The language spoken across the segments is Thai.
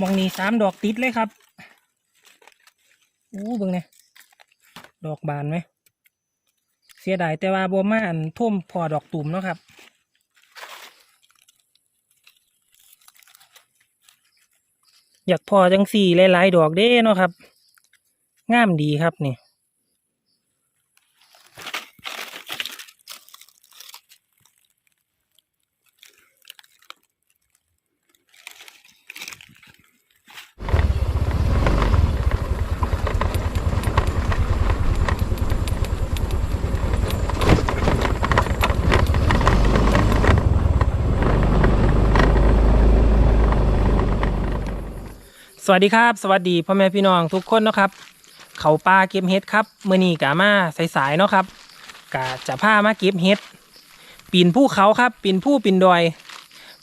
มองนี่สามดอกติดเลยครับอู้เบิ่งเนี่ยดอกบานไหม เสียดายแต่ว่าบัวมาอันท่วมพอดอกตุ่มเนาะครับ อยากพอจังสี่หลายๆดอกเด้เนาะครับ งามดีครับนี่ สวัสดีครับ สวัสดีพ่อแม่พี่น้องทุกคนนะครับ เขาปลาเก็บเห็ดครับเมื่อนี้กะมาสายๆเนาะครับกะจะพามาเก็บเห็ดปีนภูเขาครับปีนผู้ปีนดอย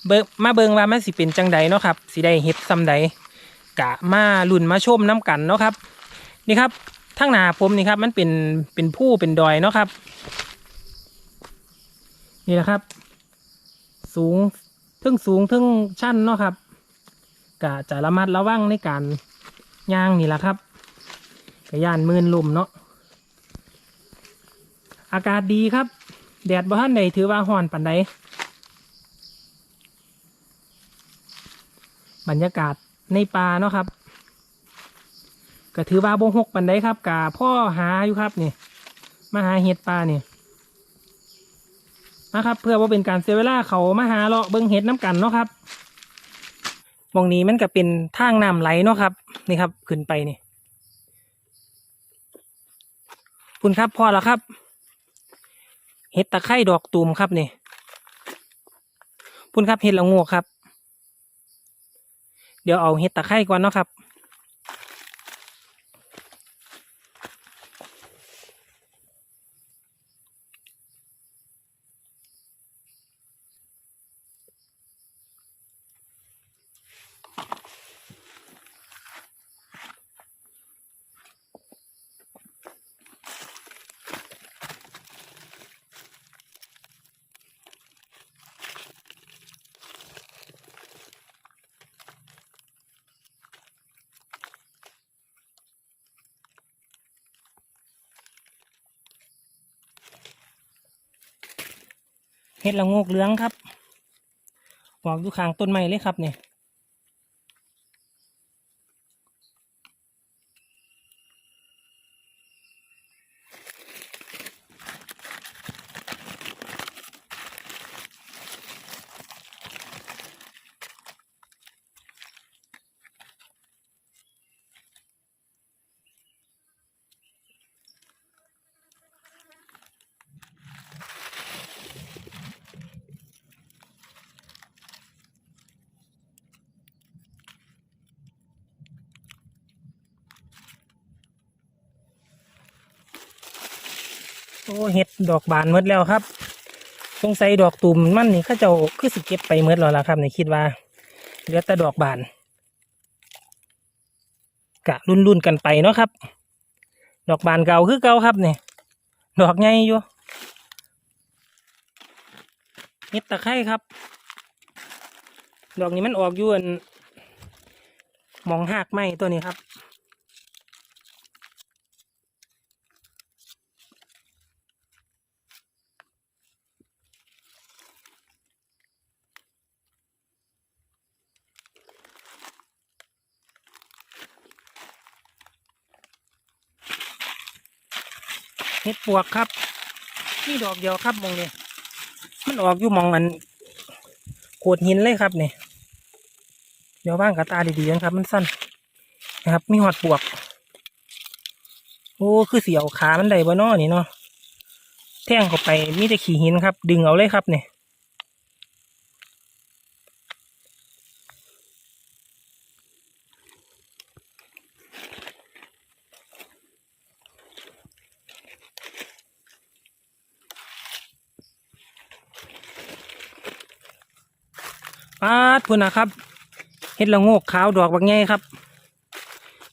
เบิมาเบิงว่ามันสิเป็นจังใดเนาะครับสิได้เห็ดซำใดกะมาลุ่นมาชมน้กันเนาะครับ นี่ครับทั้งหนาผมนี่ครับ มันเป็นเป็นผู้เป็นดอยเนาะครับ นี่แหละครับ สูงทึ่งสูงทึ่งชันเนาะครับ กะจะระมัดระวังในการย่างนี่แหละครับกะยานมืนลมเนาะอากาศดีครับ แดดบ่ทันใดถือว่าฮ้อนปันใดบรรยากาศในป่าเนาะครับก็ถือว่าบ่หกปันใดครับกะพ่อหาอยู่ครับนี่มาหาเห็ดป่านี่นะครับ เพื่อว่าเป็นการเสียเวลาเขามาหาเลาะเบิ่งเห็ดน้ำกันเนาะครับ มองนี้มันก็เป็นทางน้ำไหลเนาะครับ นี่ครับ ขึ้นไปนี่คุณครับพอแล้วครับ เห็ดตะไคร่ดอกตูมครับนี่คุณครับเห็ดละโงกครับ เดี๋ยวเอาเห็ดตะไคร่ก่อนเนาะครับ เห็ดละงกเหลืองครับ ออกอยู่ข้างต้นไม้เลยครับเนี่ย โอ้เห็ดดอกบานหมดแล้วครับ สงสัยดอกตุ่มมันนี่ข้าเจ้าคือสิเก็บไปหมดแล้วล่ะครับในคิดว่าเหลือแต่ดอกบานกะรุ่นรุ่นกันไปเนาะครับ ดอกบานเก่าคือเก่าครับเนี่ยดอกใหญ่อยู่เห็ดตะไคร่ครับ ดอกนี้มันออกอยู่อันมองหากไม้ตัวนี้ครับ เห็ดปวกครับนี่ดอกเดียวครับมองเนี่ยมันออกอยู่มองมันโขดหินเลยครับเนี่ยเดี๋ยวว่างกับตาดีๆนะครับ มันสั้นนะครับมีหอดปวก โอ้คือเสียวขามันได้บ่นอนี่เนาะแท่งเข้าไปมีแต่ขี้หินครับ ดึงเอาเลยครับเนี่ย ปาดพุ่นนะครับเห็ดละโงกขาวดอกบักใหญ่ครับ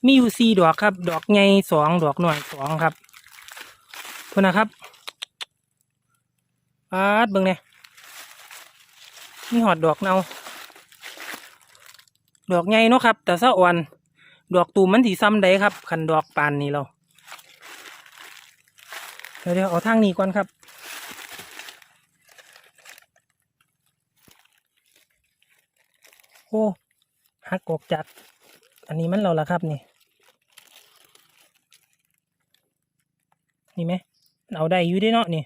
มีอยู่สี่ดอกครับ ดอกใหญ่สองดอกหน่อยสองครับพุ่นนะครับปาดเบิ่งเนี่ยมีหอดดอกเนาดอกใหญ่เนาะครับ แต่สะอ่อนดอกตูมมันสีซ้ำใดครับ คันดอกปานนี้เราเดี๋ยวเดี๋ยวเอาทางนี้ก่อนครับ โอ้หักออกจาก อันนี้มันเราละครับนี่นี่ไหมเอาได้อยู่ได้เนาะนี่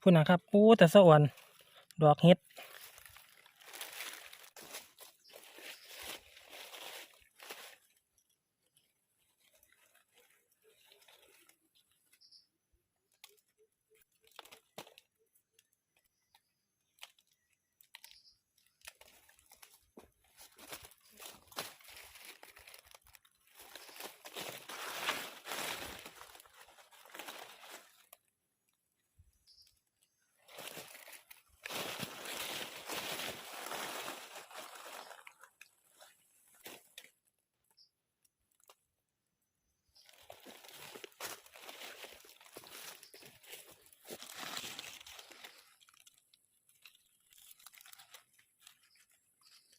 พูดนะครับปูแต่สะอ่อนดอกเห็ด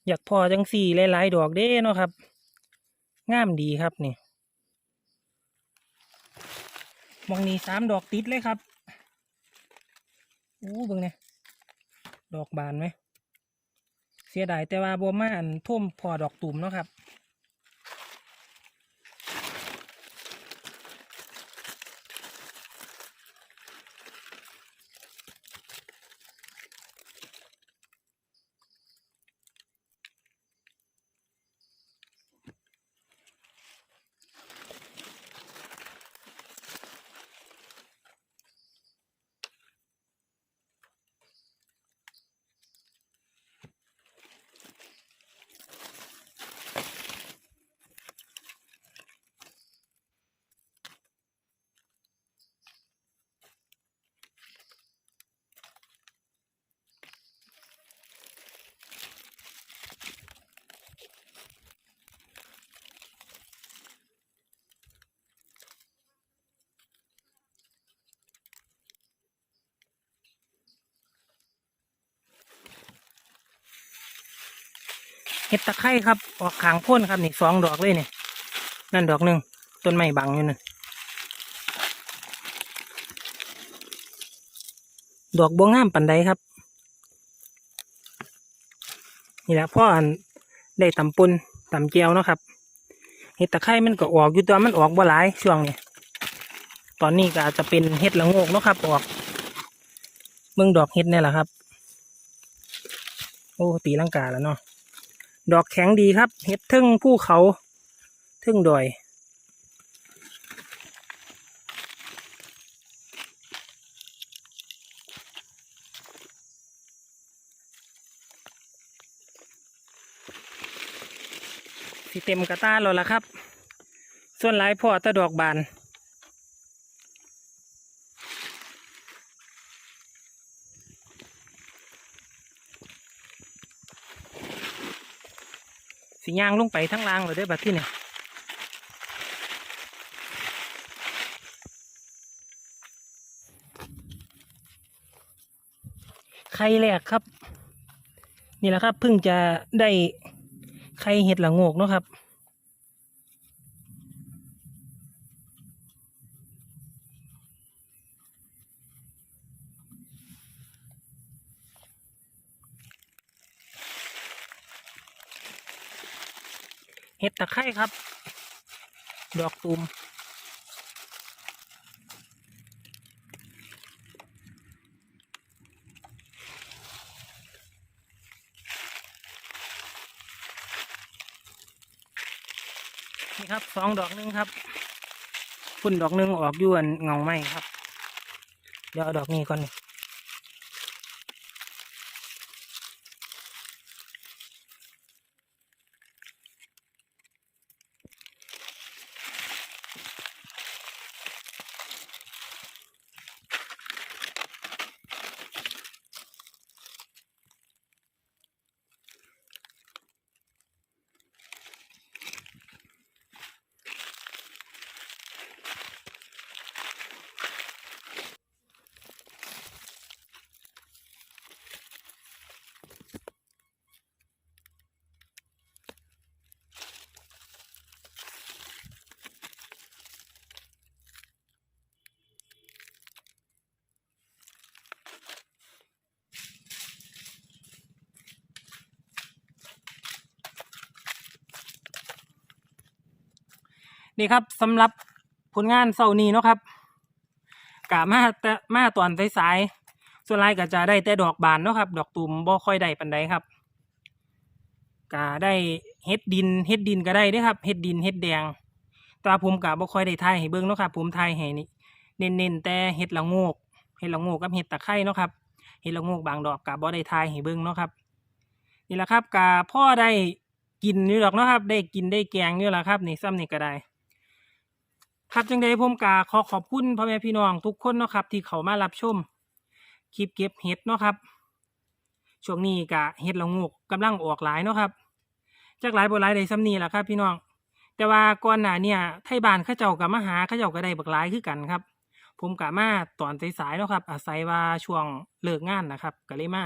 อยากพอจังสี่หลายๆดอกเด้เนาะครับงามดีครับนี่มองนี้สามดอกติดเลยครับอู้เบิ่งเนี่ยดอกบานไหมเสียดายแต่ว่าบัวมาอันท่วมพอดอกตุ่มเนาะครับ เห็ดตะไคร้ครับ ออกขางพ่นครับนี่สองดอกเลยเนี่ยนั่นดอกหนึ่งต้นไม้บังอยู่นั่นดอกบวงงามปันใดครับ นี่แหละพ่ออันได้ตำปุนตำเจียวเนาะครับเห็ดตะไคร้มันก็ออกอยู่ตัวมันออกบ่หลายช่วงนี้ตอนนี้ก็อาจจะเป็นเห็ดละโงกเนาะครับ ออกเมืองดอกเห็ดนี่แหละครับ โอ้ตีลังกาแล้วเนาะ ดอกแข็งดีครับ เห็ดทึ่งภูเขาทึ่งดอย สิเต็มกระต้าแล้วล่ะครับ ส่วนหลายพ่อตะดอกบาน สิย่างลงไปทั้งล่างเลยได้แบัดที่เนี่ยไข่แรกครับ นี่แหละครับเพิ่งจะได้ไข่เห็ดหละโงกเนาะครับ เห็ดตะไคร้ครับ ดอกตูมนี่ครับสองดอกหนึงครับพุ่นดอกหนึงออกยวนเงาไหมครับ เดี๋ยวเอาดอกนี้ก่อน นี่ครับสำหรับผลงานเสาร์นี้เนาะครับกะมาแต่มาตอนสายๆส่วนลายก็จะได้แต่ดอกบานเนาะครับ ดอกตุ่มบ่ค่อยได้ปานใดครับก็ได้เฮ็ดดินเฮ็ดดินก็ได้ด้อครับเฮ็ดดินเฮ็ดแดงตาผมก็บ่ค่อยได้ทายให้เบิ่งเนาะครับผมทายให้นี่เน้นๆแต่เฮ็ดละโงกเฮ็ดละโงกกับเฮ็ดตะไคร้เนาะครับเฮ็ดละโงกบางดอกก็บ่ได้ทายให้เบิ่งเนาะครับนี่แหละครับก็พ่อได้กินนี่ดอกเนาะครับ ได้กินได้แกงนี่แหละครับนี่ซ้ำนี่ก็ได้ ครับจังใดผมกาขอขอบคุณพ่อแม่พี่น้องทุกคนเนาะครับ ที่เขามารับชมคลิปเก็บเห็ดเนาะครับช่วงนี้กะเห็ดละงกกำลังออกหลายเนาะครับจากหลายบ่หลายได้ซ้ำนี่แหละครับ พี่น้อง แต่ว่าก่อนหน้าเนี่ยไทยบ้านข้าเจ้ากับมาหาข้าเจ้าก็ได้บักหลายคือกันครับ ผมกะมาตอนสายๆเนาะครับ อาศัยว่าช่วงเลิกงานนะครับก็เลยมา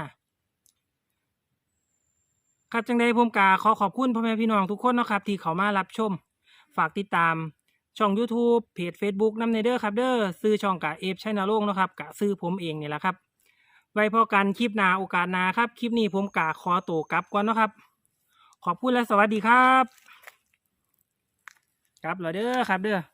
ครับจังใดผมกาขอขอบคุณพ่อแม่พี่น้องทุกคนเนาะครับ ที่เขามารับชม ฝากติดตาม ช่อง YouTube เพจ Facebook น้ำในเด้อครับเด้อซื้อช่องกะเอฟชัยนาโลงนะครับกะซื้อผมเองนี่แหละครับไว้พอกันคลิปหน้าโอกาสหน้าครับ คลิปนี้ผมกะขอตัวกลับก่อนนะครับ ขอบคุณและสวัสดีครับครับแล้วเด้อครับเด้อ